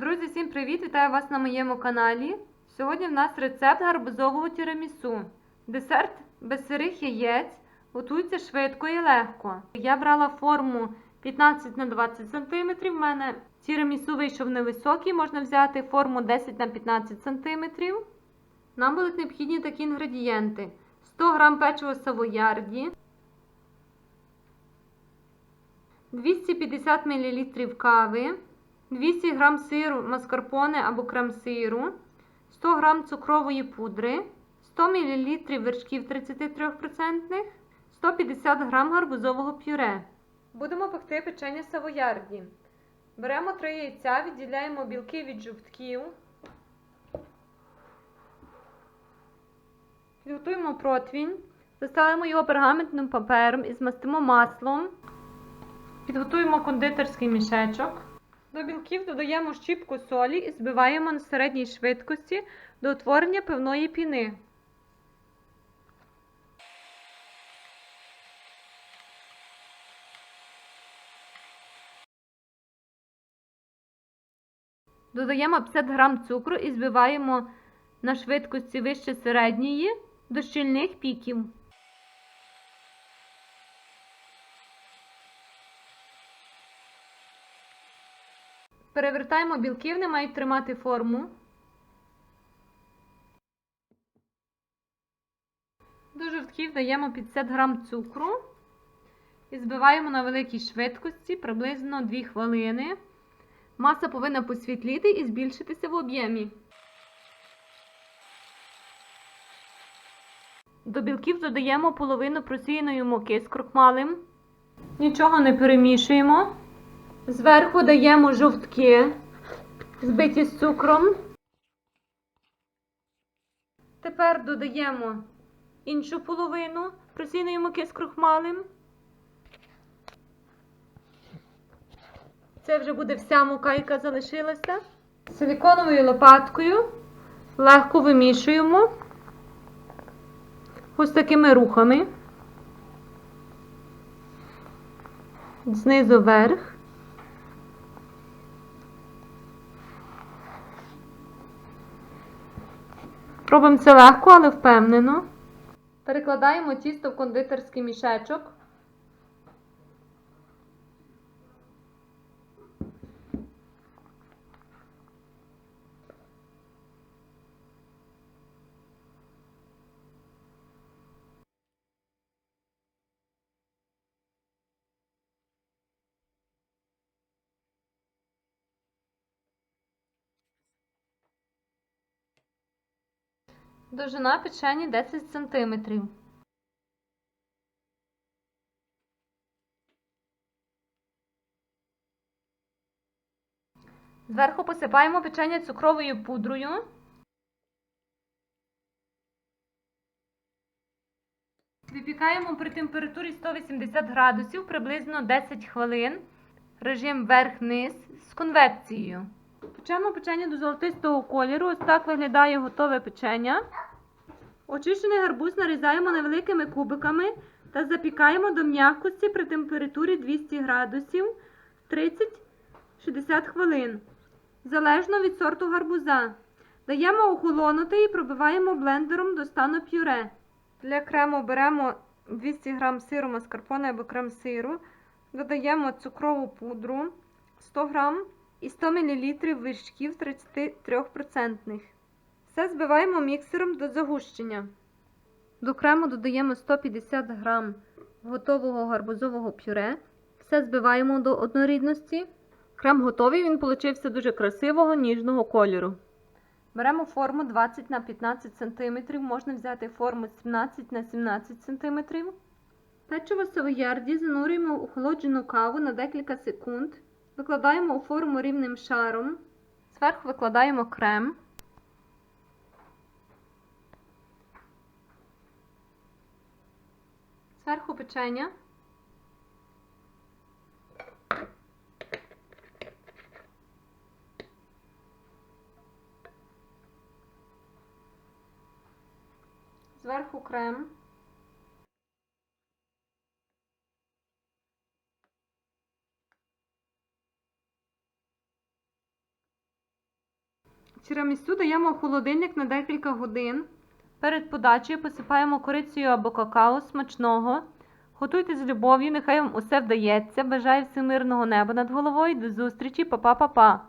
Друзі, всім привіт! Вітаю вас на моєму каналі. Сьогодні в нас рецепт гарбузового тірамісу. Десерт без сирих яєць готується швидко і легко. Я брала форму 15 на 20 см. В мене тірамісу вийшов невисокий, можна взяти форму 10 на 15 см. Нам будуть необхідні такі інгредієнти: 100 г печива савоярді, 250 мл кави. 200 г сиру маскарпоне або крем-сиру, 100 г цукрової пудри, 100 мл вершків 33%, 150 г гарбузового пюре. Будемо пекти печення савоярді. Беремо 3 яйця, відділяємо білки від жовтків. Підготуємо противінь, застелимо його пергаментним папером і змастимо маслом. Підготуємо кондитерський мішечок. До білків додаємо щіпку солі і збиваємо на середній швидкості до утворення пивної піни. Додаємо 50 г цукру і збиваємо на швидкості вище середньої до щільних піків. Перевертаємо білки, вони мають тримати форму. До жовтків даємо 50 г цукру і збиваємо на великій швидкості приблизно 2 хвилини. Маса повинна посвітліти і збільшитися в об'ємі. До білків додаємо половину просіяної муки з крохмалем. Нічого не перемішуємо. Зверху даємо жовтки, збиті з цукром. Тепер додаємо іншу половину просійної муки з крохмалем. Це вже буде вся мука, яка залишилася. Силіконовою лопаткою легко вимішуємо ось такими рухами. Знизу вверх. Робимо це легко, але впевнено. Перекладаємо тісто в кондитерський мішечок. Довжина печені 10 см. Зверху посипаємо печення цукровою пудрою. Випікаємо при температурі 180 градусів приблизно 10 хвилин. Режим верх-низ з конвекцією. Печемо печення до золотистого кольору. Ось так виглядає готове печення. Очищений гарбуз нарізаємо невеликими кубиками та запікаємо до м'якості при температурі 200 градусів 30-60 хвилин. Залежно від сорту гарбуза. Даємо охолонути і пробиваємо блендером до стану пюре. Для крему беремо 200 г сиру маскарпоне або крем-сиру. Додаємо цукрову пудру 100 г і 100 мл вершків 33%. Все збиваємо міксером до загущення. До крему додаємо 150 г готового гарбузового пюре. Все збиваємо до однорідності. Крем готовий, він получився дуже красивого ніжного кольору. Беремо форму 20 на 15 см, можна взяти форму 17 на 17 см. Печиво савоярді занурюємо в охолоджену каву на декілька секунд. Викладаємо у форму рівним шаром. Зверху викладаємо крем. Зверху печення. Зверху крем. Тірамісу даємо в холодильник на декілька годин. Перед подачею посипаємо корицею або какао смачного. Готуйте з любов'ю, нехай вам усе вдається. Бажаю всім мирного неба над головою. До зустрічі, па-па-па-па.